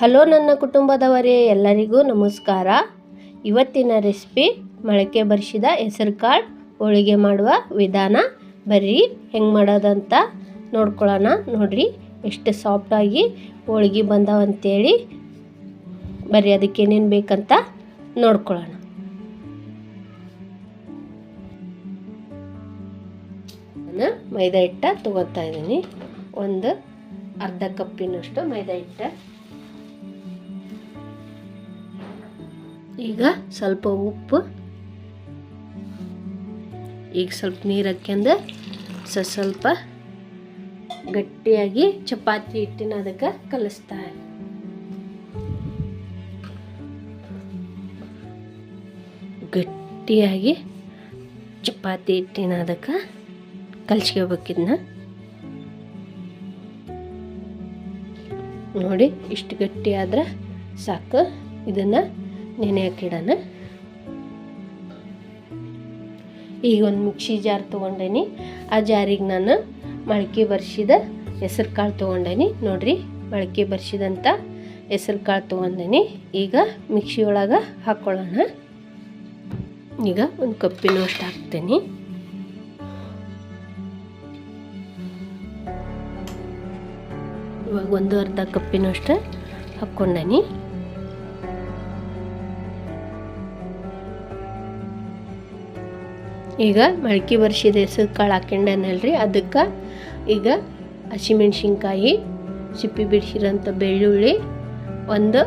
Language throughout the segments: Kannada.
ಹಲೋ ನನ್ನ ಕುಟುಂಬದವರೇ, ಎಲ್ಲರಿಗೂ ನಮಸ್ಕಾರ. ಇವತ್ತಿನ ರೆಸಿಪಿ, ಮೊಳಕೆ ಬರಿಸಿದ ಹೆಸರು ಕಾಳು, ಹೋಳಿಗೆ ಮಾಡುವ ವಿಧಾನ. ಬರ್ರಿ, ಹೆಂಗೆ ಮಾಡೋದಂತ ನೋಡ್ಕೊಳ್ಳೋಣ. ನೋಡ್ರಿ, ಎಷ್ಟು ಸಾಫ್ಟಾಗಿ ಹೋಳಿಗೆ ಬಂದಾವಂತೇಳಿ ಬರ್ರಿ, ಅದಕ್ಕೆ ಏನೇನು ಬೇಕಂತ ನೋಡ್ಕೊಳ್ಳೋಣ. ನಾನು ಮೈದಾ ಹಿಟ್ಟ ತಗೋತಾ ಇದ್ದೀನಿ. ಒಂದು ಅರ್ಧ ಕಪ್ಪಿನಷ್ಟು ಮೈದಾ ಹಿಟ್ಟ. ಈಗ ಸ್ವಲ್ಪ ಉಪ್ಪು, ಈಗ ಸ್ವಲ್ಪ ನೀರು ಹಾಕ್ಯಂದು ಸ, ಸ್ವಲ್ಪ ಗಟ್ಟಿಯಾಗಿ ಚಪಾತಿ ಹಿಟ್ಟಿನ ಅದಕ್ಕೆ ಕಲಿಸ್ತಾ ಗಟ್ಟಿಯಾಗಿ ಚಪಾತಿ ಹಿಟ್ಟಿನ ಅದಕ್ಕೆ ಕಲ್ಸ್ಕೋಬೇಕಿದ್ನ ನೋಡಿ, ಇಷ್ಟು ಗಟ್ಟಿ ಆದ್ರೆ ಸಾಕು. ಇದನ್ನು ನೆನೆ ಹಾಕಿಡೋಣ ಈಗ ಒಂದು ಮಿಕ್ಸಿ ಜಾರ್ ತೊಗೊಂಡೇನಿ. ಆ ಜಾರಿಗೆ ನಾನು ಮೊಳಕೆ ಬರ್ಸಿದ ಹೆಸರು ಕಾಳು ತೊಗೊಂಡೇನಿ. ನೋಡ್ರಿ ಮೊಳಕೆ ಬರ್ಸಿದಂಥ ಹೆಸರು ಕಾಳು ತೊಗೊಂಡೇನಿ. ಈಗ ಮಿಕ್ಸಿ ಒಳಗೆ ಹಾಕ್ಕೊಳ್ಳೋಣ ಈಗ ಒಂದು ಕಪ್ಪಿನಷ್ಟು ಹಾಕ್ತೇನೆ. ಇವಾಗ ಒಂದು ಅರ್ಧ ಕಪ್ಪಿನಷ್ಟು ಹಾಕ್ಕೊಂಡೇನಿ. ಈಗ ಮೊಳಕೆ ಬರ್ಸಿದ ಹೆಸರು ಕಾಳು ಹಾಕ್ಯಂಡನಲ್ರಿ ಅದಕ್ಕೆ ಈಗ ಹಸಿಮೆಣ್ಸಿನ್ಕಾಯಿ, ಸಿಪ್ಪಿ ಬಿಡಿಸಿರೋಂಥ ಬೆಳ್ಳುಳ್ಳಿ, ಒಂದು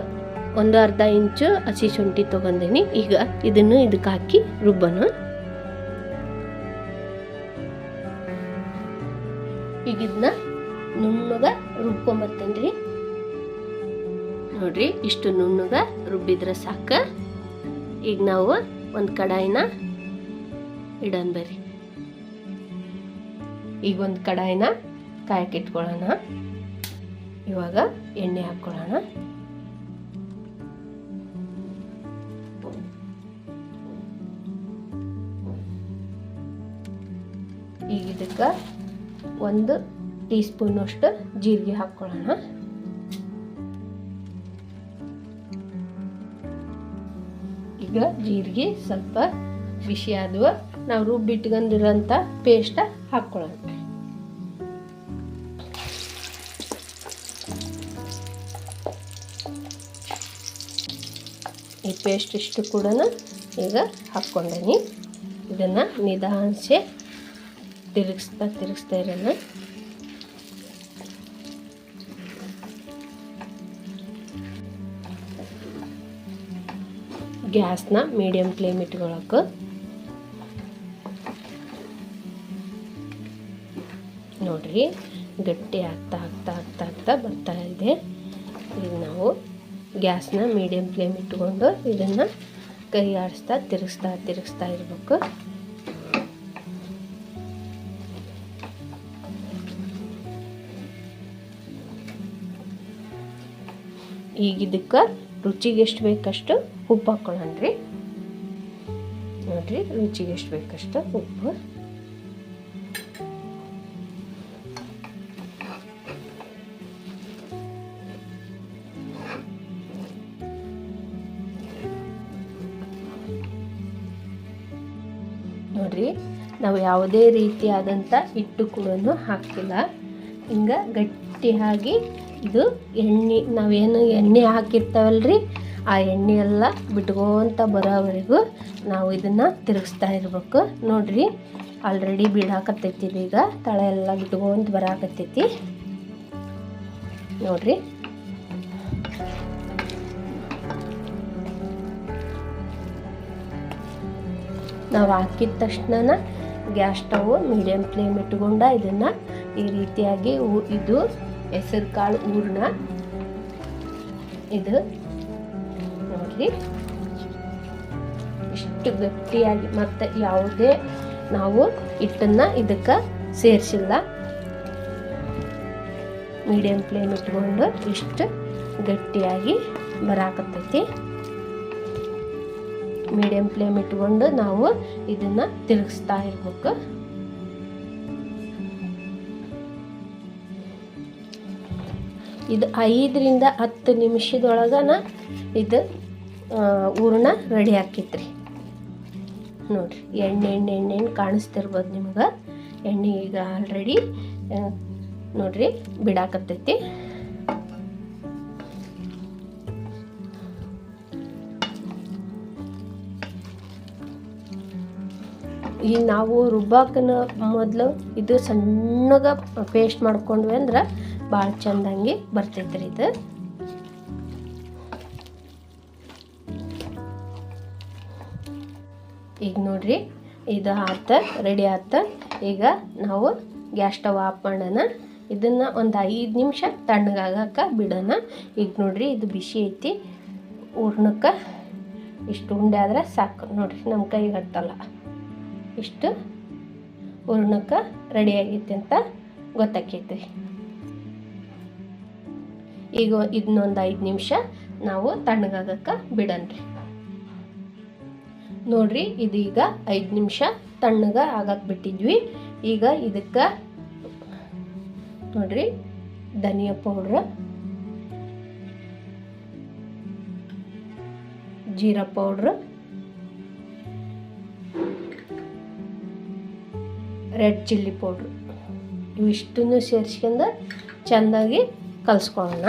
ಒಂದು ಅರ್ಧ ಇಂಚು ಹಸಿ ಶುಂಠಿ ತೊಗೊಂಡೀನಿ. ಈಗ ಇದನ್ನು ಇದಕ್ಕೆ ಹಾಕಿ ರುಬ್ಬನು ಈಗ ಇದನ್ನ ನುಣ್ಣಗ ರುಬ್ಕೊಂಬರ್ತೇನೆ ನೋಡ್ರಿ, ಇಷ್ಟು ನುಣ್ಣಗ ರುಬ್ಬಿದ್ರೆ ಸಾಕು. ಈಗ ನಾವು ಒಂದು ಕಡಾಯಿನ ಇಡೋಣ ಬರ್ರಿ. ಈಗ ಒಂದು ಕಡಾಯಿನ ಕಾಯಕ್ಕೆ ಇಟ್ಕೊಳ್ಳೋಣ ಇವಾಗ ಎಣ್ಣೆ ಹಾಕ್ಕೊಳ್ಳೋಣ ಈಗ ಇದಕ್ಕೆ ಒಂದು ಟೀ ಸ್ಪೂನಷ್ಟು ಜೀರಿಗೆ ಹಾಕ್ಕೊಳ್ಳೋಣ ಈಗ ಜೀರಿಗೆ ಸ್ವಲ್ಪ ಬಿಸಿ ಆದ್ವ ನಾವು ರುಬ್ಬಿಟ್ಕೊಂಡಿರೋಂಥ ಪೇಸ್ಟ ಹಾಕ್ಕೊಳ್ಳೋಣ ಈ ಪೇಸ್ಟ್ ಇಷ್ಟು ಕೂಡ ಈಗ ಹಾಕ್ಕೊಂಡೇನಿ. ಇದನ್ನು ನಿಧಾನಿಸಿ ತಿರುಗಿಸ್ತಾ ತಿರುಗಿಸ್ತಾ ಇರೋಣ. ಗ್ಯಾಸ್ನ ಮೀಡಿಯಮ್ ಫ್ಲೇಮ್ ಇಟ್ಕೊಳಕ್ಕೆ ನೋಡ್ರಿ. ಗಟ್ಟಿ ಆಗ್ತಾ ಆಗ್ತಾ ಆಗ್ತಾ ಆಗ್ತಾ ಬರ್ತಾ ಇದೆ. ಈಗ ನಾವು ಗ್ಯಾಸ್ನ ಮೀಡಿಯಮ್ ಫ್ಲೇಮ್ ಇಟ್ಕೊಂಡು ಇದನ್ನು ಕೈ ಆಡಿಸ್ತಾ ತಿರುಗಿಸ್ತಾ ತಿರುಗಿಸ್ತಾ ಇರಬೇಕು. ಈಗ ಇದಕ್ಕೆ ರುಚಿಗೆ ಎಷ್ಟು ಬೇಕಷ್ಟು ಉಪ್ಪು ಹಾಕೊಳ್ಳೋಣ ರೀ ನೋಡಿರಿ, ರುಚಿಗೆ ಎಷ್ಟು ಬೇಕಷ್ಟು ಉಪ್ಪು. ನೋಡ್ರಿ, ನಾವು ಯಾವುದೇ ರೀತಿಯಾದಂಥ ಹಿಟ್ಟು ಕೂಡ ಹಾಕಿಲ್ಲ. ಹಿಂಗೆ ಗಟ್ಟಿಯಾಗಿ ಇದು ಎಣ್ಣೆ ನಾವೇನು ಎಣ್ಣೆ ಹಾಕಿರ್ತಾವಲ್ರಿ, ಆ ಎಣ್ಣೆ ಎಲ್ಲ ಬಿಟ್ಕೊಂತ ಬರೋವರೆಗೂ ನಾವು ಇದನ್ನು ತಿರುಗಿಸ್ತಾ ಇರ್ಬೇಕು. ನೋಡ್ರಿ ಆಲ್ರೆಡಿ ಬಿಡಾಕತ್ತೈತಿ ಈಗ, ತಳ ಎಲ್ಲ ಬಿಟ್ಕೊಂತ ಬರಾಕತ್ತೈತಿ. ನೋಡ್ರಿ. ನಾವು ಹಾಕಿದ ತಕ್ಷಣ ಗ್ಯಾಸ್ ಸ್ಟವ್ ಮೀಡಿಯಮ್ ಫ್ಲೇಮ್ ಇಟ್ಕೊಂಡ ಇದನ್ನು ಈ ರೀತಿಯಾಗಿ ಇದು ಹೆಸರು ಕಾಳು ಹೂರ್ಣ ಇದು ನೋಡ್ರಿ ಇಷ್ಟು ಗಟ್ಟಿಯಾಗಿ ಮತ್ತು ಯಾವುದೇ ನಾವು ಹಿಟ್ಟನ್ನು ಇದಕ್ಕೆ ಸೇರಿಸಿಲ್ಲ. ಮೀಡಿಯಮ್ ಫ್ಲೇಮ್ ಇಟ್ಕೊಂಡು ಇಷ್ಟು ಗಟ್ಟಿಯಾಗಿ ಬರಾಕತ್ತೈತಿ. ಮೀಡಿಯಮ್ ಫ್ಲೇಮ್ ಇಟ್ಕೊಂಡು ನಾವು ಇದನ್ನು ತಿರುಗಿಸ್ತಾ ಇರ್ಬೇಕು. ಇದು ಐದರಿಂದ ಹತ್ತು ನಿಮಿಷದೊಳಗನ ಇದು ಹೂರ್ಣ ರೆಡಿ ಹಾಕಿತ್ರಿ ನೋಡ್ರಿ, ಎಣ್ಣೆ ಎಣ್ಣೆ ಎಣ್ಣೆ ಎಣ್ಣೆ ಕಾಣಿಸ್ತಿರ್ಬೋದು ನಿಮ್ಗೆ. ಎಣ್ಣೆ ಈಗ ಆಲ್ರೆಡಿ ನೋಡಿರಿ, ಬಿಡಾಕತ್ತೈತಿ. ಈ ನಾವು ರುಬ್ಬಾಕನ ಮೊದಲು ಇದು ಸಣ್ಣಗ ಪೇಸ್ಟ್ ಮಾಡ್ಕೊಂಡ್ವಿ ಅಂದ್ರೆ ಭಾಳ ಚಂದಂಗೆ ಬರ್ತೈತೆ ರೀ ಇದು. ಈಗ ನೋಡ್ರಿ, ಇದು ಆತ ರೆಡಿ ಆತ. ಈಗ ನಾವು ಗ್ಯಾಸ್ ಸ್ಟವ್ ಆಫ್ ಮಾಡೋಣ. ಇದನ್ನು ಒಂದು ಐದು ನಿಮಿಷ ತಣ್ಣಗಾಗಕ್ಕೆ ಬಿಡೋಣ. ಈಗ ನೋಡ್ರಿ, ಇದು ಬಿಸಿ ಐತಿ. ಹೂರ್ಣಕ್ಕೆ ಇಷ್ಟು ಉಂಡೆ ಆದ್ರೆ ಸಾಕು. ನೋಡ್ರಿ ನಮ್ಮ ಕೈಗೆ ಹತ್ತಲ್ಲ. ಇಷ್ಟು ಹೂರ್ಣಕ್ಕೆ ರೆಡಿ ಆಗೈತಿ ಅಂತ ಗೊತ್ತಾಕೈತಿ. ಈಗ ಇದನ್ನೊಂದು ಐದು ನಿಮಿಷ ನಾವು ತಣ್ಣಗಾಗಕ್ಕೆ ಬಿಡನ್ರಿ ನೋಡ್ರಿ ಇದೀಗ ಐದು ನಿಮಿಷ ತಣ್ಣಗ ಆಗಕ್ಕೆ ಬಿಟ್ಟಿದ್ವಿ. ಈಗ ಇದಕ್ಕೆ ನೋಡ್ರಿ, ಧನಿಯಾ ಪೌಡ್ರ್, ಜೀರಾ ಪೌಡ್ರ್ ರೆಡ್ ಚಿಲ್ಲಿ ಪೌಡ್ರು. ಇವಿಷ್ಟನ್ನು ಸೇರಿಸ್ಕೊಂಡು ಚೆಂದಾಗಿ ಕಲಿಸ್ಕೊಳ್ಳೋಣ.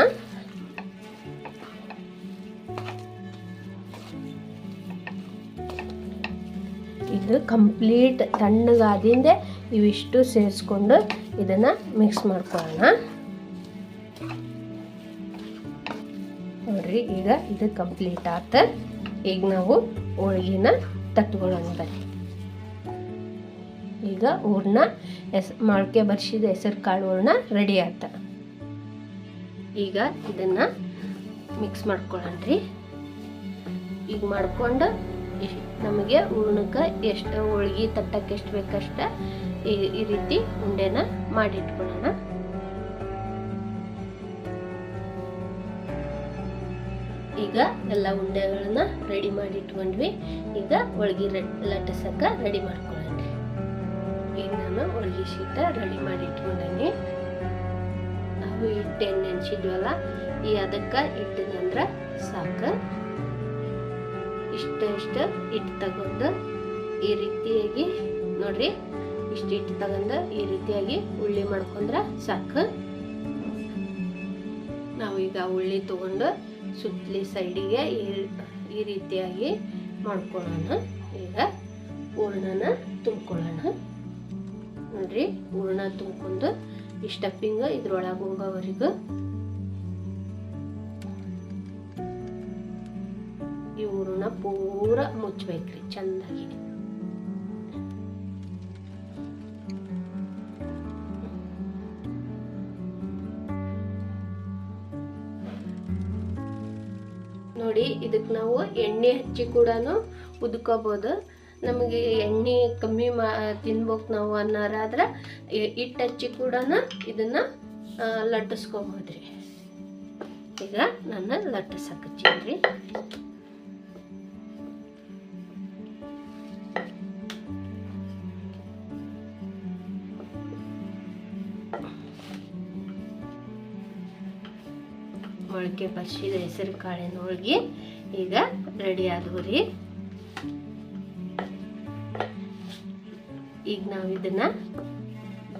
ಇದು ಕಂಪ್ಲೀಟ್ ತಣ್ಣಗಾದಿಂದ ಇವಿಷ್ಟು ಸೇರಿಸ್ಕೊಂಡು ಇದನ್ನು ಮಿಕ್ಸ್ ಮಾಡ್ಕೊಳ್ಳೋಣ. ನೋಡ್ರಿ, ಈಗ ಇದು ಕಂಪ್ಲೀಟ್ ಆತ. ಈಗ ನಾವು ಹೋಳಿಗೆನ ತಟ್ಕೊಳ್ಳೋಣ ಬರ್ರಿ ಈಗ ಹೂರ್ಣ ಎಸ್ ಮೊಳಕೆ ಬರ್ಸಿದ ಹೆಸರು ಕಾಳು ಹೂರ್ಣ ರೆಡಿ ಆಯ್ತ. ಈಗ ಇದನ್ನು ಮಿಕ್ಸ್ ಮಾಡ್ಕೊಳ್ಳೋಣ ರೀ ಈಗ ಮಾಡ್ಕೊಂಡು ನಮಗೆ ಹೂರ್ಣಕ್ಕೆ ಎಷ್ಟು ಹೋಳ್ಗೆ ತಟ್ಟಕ್ಕೆ ಎಷ್ಟು ಬೇಕಷ್ಟ ಈ ಈ ರೀತಿ ಉಂಡೆನ ಮಾಡಿಟ್ಕೊಳ್ಳೋಣ ಈಗ ಎಲ್ಲ ಉಂಡೆಗಳನ್ನ ರೆಡಿ ಮಾಡಿ ಇಟ್ಕೊಂಡ್ವಿ ಈಗ ಹೋಳ್ಗೆ ಲಟ್ಟಿಸಕ್ಕೆ ರೆಡಿ ಮಾಡ್ಕೊಳ್ಳೋಣ ಈಗ ನಾನು ಹೋಳಿಗೆ ಶೀಟ ರೆಡಿ ಮಾಡಿ ಇಟ್ಕೊಂಡೀನಿ. ನಾವು ಹಿಟ್ಟು ಎಣ್ಣೆ ನೆನ್ಸಿದ್ವಲ್ಲ, ಈ ಅದಕ್ಕೆ ನಂತರ ಸಾಕು. ಇಷ್ಟ ಇಷ್ಟ ಹಿಟ್ಟು ತಗೊಂಡು ಈ ರೀತಿಯಾಗಿ, ನೋಡ್ರಿ, ಇಷ್ಟು ಹಿಟ್ಟು ತಗೊಂಡು ಈ ರೀತಿಯಾಗಿ ಉಳ್ಳಿ ಮಾಡ್ಕೊಂಡ್ರೆ ಸಾಕು. ನಾವು ಈಗ ಉಳ್ಳಿ ತಗೊಂಡು ಸುತ್ತಲಿ ಸೈಡಿಗೆ ಈ ರೀತಿಯಾಗಿ ಮಾಡ್ಕೊಳ್ಳೋಣ ಈಗ ಹೂರ್ಣನ ತುಂಬ್ಕೊಳ್ಳೋಣ ನೋಡ್ರಿ ಹೂರ್ಣ ತುಂಬಿಕೊಂಡು ಈ ಸ್ಟಫಿಂಗ್ ಇದ್ರೊಳಗೆ ಹೋಗೋವರೆಗೂ ಈ ಹೂರ್ಣ ಪೂರ ಮುಚ್ಚಬೇಕ್ರಿ ಚಂದಾಗಿ. ನೋಡಿ ಇದಕ್ಕೆ ನಾವು ಎಣ್ಣೆ ಹಚ್ಚಿ ಕೂಡ ಉದ್ಕೋಬೋದು. ನಮಗೆ ಎಣ್ಣೆ ಕಮ್ಮಿ ಮಾ ತಿನ್ಬೇಕು ನಾವು ಅನ್ನೋರಾದ್ರೆ ಹಿಟ್ಟು ಹಚ್ಚಿ ಕೂಡ ಇದನ್ನು ಲಟ್ಟಿಸ್ಕೊಬೋದ್ರಿ. ಈಗ ನಾನು ರೀ ಮೊಳಕೆ ಬಸಿದ ಹೆಸರು ಕಾಳಿನ ಹೋಳ್ಗೆ ಈಗ ರೆಡಿ ಆದವು ರೀ. ಈಗ ನಾವು ಇದನ್ನ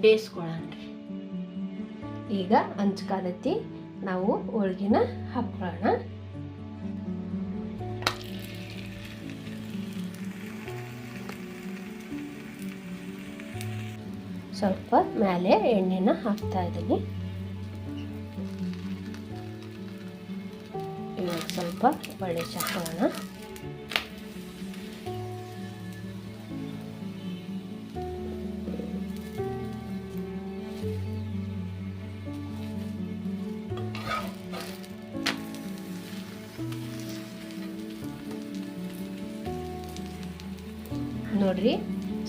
ಬೇಯಿಸ್ಕೊಳ್ಳೋಣ ಈಗ ಹಂಚ್ಕಾಲತ್ತಿ ನಾವು ಹೋಳ್ಗಿನ ಹಾಕೊಳ್ಳೋಣ ಸ್ವಲ್ಪ ಮೇಲೆ ಎಣ್ಣೆನ ಹಾಕ್ತಾ ಇದ್ದೀನಿ. ಇವಾಗ ಸ್ವಲ್ಪ ಒಳ್ಳೆ ಹಾಕೊಳ್ಳೋಣ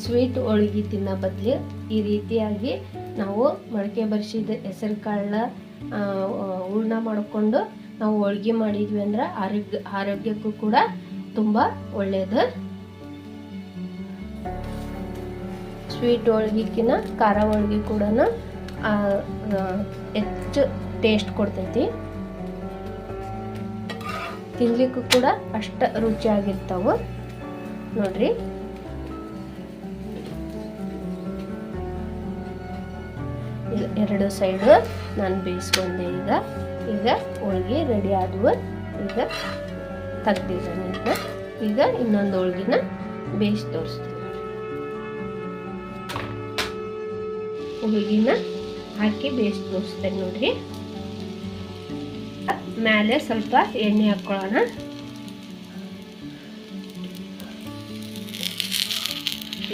ಸ್ವೀಟ್ ಹೋಳಿಗೆ ತಿನ್ನೋ ಬದಲು ಈ ರೀತಿಯಾಗಿ ನಾವು ಮೊಳಕೆ ಬರ್ಸಿದ ಹೆಸರು ಕಾಳನ್ನ ಹೂರ್ಣ ಮಾಡಿಕೊಂಡು ನಾವು ಹೋಳ್ಗೆ ಮಾಡಿದ್ವಿ ಅಂದ್ರೆ ಆರೋಗ್ಯ, ಆರೋಗ್ಯಕ್ಕೂ ಕೂಡ ತುಂಬ ಒಳ್ಳೆಯದು ಸ್ವೀಟ್ ಹೋಳ್ಗಿಕ್ಕಿನ ಖಾರ ಹೋಳ್ಗೆ ಕೂಡ ಹೆಚ್ಚು ಟೇಸ್ಟ್ ಕೊಡ್ತೈತಿ. ತಿನ್ಲಿಕ್ಕೂ ಕೂಡ ಅಷ್ಟು ರುಚಿಯಾಗಿರ್ತಾವೆ. ನೋಡ್ರಿ. ಎರಡು ಸೈಡು ನಾನು ಬೇಯಿಸ್ಕೊಂಡೆ ಈಗ. ಈಗ ಹೋಳ್ಗೆ ರೆಡಿ ಆದವು. ಈಗ ತೆಗ್ದಿದ್ದಾನೆ ಈಗ. ಈಗ ಇನ್ನೊಂದು ಹೋಳ್ಗಿನ ಬೇಯಿಸಿ ತೋರಿಸ್ತೀನಿ. ಹೋಳ್ಗಿನ ಹಾಕಿ ಬೇಯಿಸಿ ತೋರಿಸ್ತೇನೆ ನೋಡ್ರಿ. ಮೇಲೆ ಸ್ವಲ್ಪ ಎಣ್ಣೆ ಹಾಕ್ಕೊಳ್ಳೋಣ.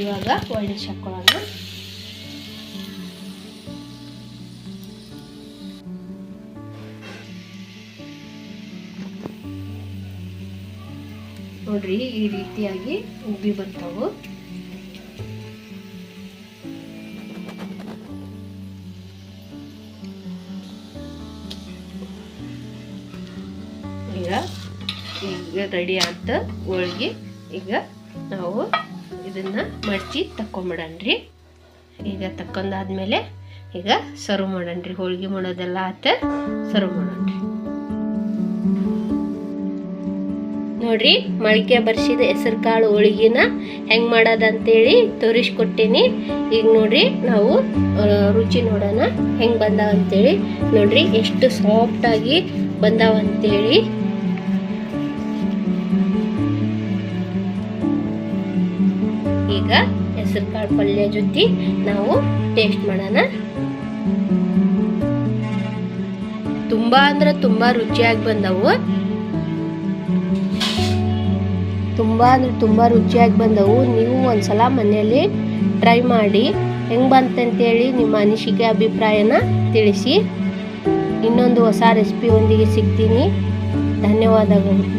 ಇವಾಗ ಒಣಸಿ ಹಾಕ್ಕೊಳ್ಳೋಣ. ನೋಡ್ರಿ, ಈ ರೀತಿಯಾಗಿ ಉಬ್ಬಿ ಬರ್ತಾವು ಈಗ ಈಗ ರೆಡಿ ಆದ ಹೋಳ್ಗೆ, ಈಗ ನಾವು ಇದನ್ನ ಮಡಚಿ ತಕೊಂಬಿಡಣ್ರಿ ಈಗ ತಕ್ಕೊಂಡಾದ್ಮೇಲೆ ಈಗ ಸರ್ವ್ ಮಾಡನ್ರಿ ಹೋಳ್ಗೆ ಮಾಡೋದೆಲ್ಲ ಆತ ಸರ್ವ್ ಮಾಡನ್ರಿ ನೋಡ್ರಿ ಮೊಳಕೆ ಬರ್ಸಿದ ಹೆಸರು ಕಾಳು ಹೋಳಿಗೆನ ಹೆಂಗ್ ಮಾಡೋದಂತೇಳಿ ತೋರಿಸ್ಕೊಟ್ಟೀನಿ. ಈಗ ನೋಡ್ರಿ ನಾವು ರುಚಿ ನೋಡೋಣ ಹೆಂಗ್ ಬಂದಾವ ಅಂತೇಳಿ ನೋಡ್ರಿ ಎಷ್ಟು ಸಾಫ್ಟ್ ಆಗಿ ಬಂದಾವ ಅಂತೇಳಿ ಈಗ ಹೆಸರು ಕಾಳು ಪಲ್ಯ ಜೊತೆ ನಾವು ಟೇಸ್ಟ್ ಮಾಡೋಣ. ತುಂಬಾ ಅಂದ್ರೆ ತುಂಬಾ ರುಚಿಯಾಗಿ ಬಂದವು. ತುಂಬ ಅಂದರೆ ತುಂಬ ರುಚಿಯಾಗಿ ಬಂದವು. ನೀವು ಒಂದ್ಸಲ ಮನೆಯಲ್ಲಿ ಟ್ರೈ ಮಾಡಿ ಹೆಂಗೆ ಬಂತಂತೇಳಿ ನಿಮ್ಮ ಅನಿಸಿಕೆ, ಅಭಿಪ್ರಾಯನ ತಿಳಿಸಿ. ಇನ್ನೊಂದು ಹೊಸ ರೆಸಿಪಿಯೊಂದಿಗೆ ಸಿಗ್ತೀನಿ. ಧನ್ಯವಾದಗಳು.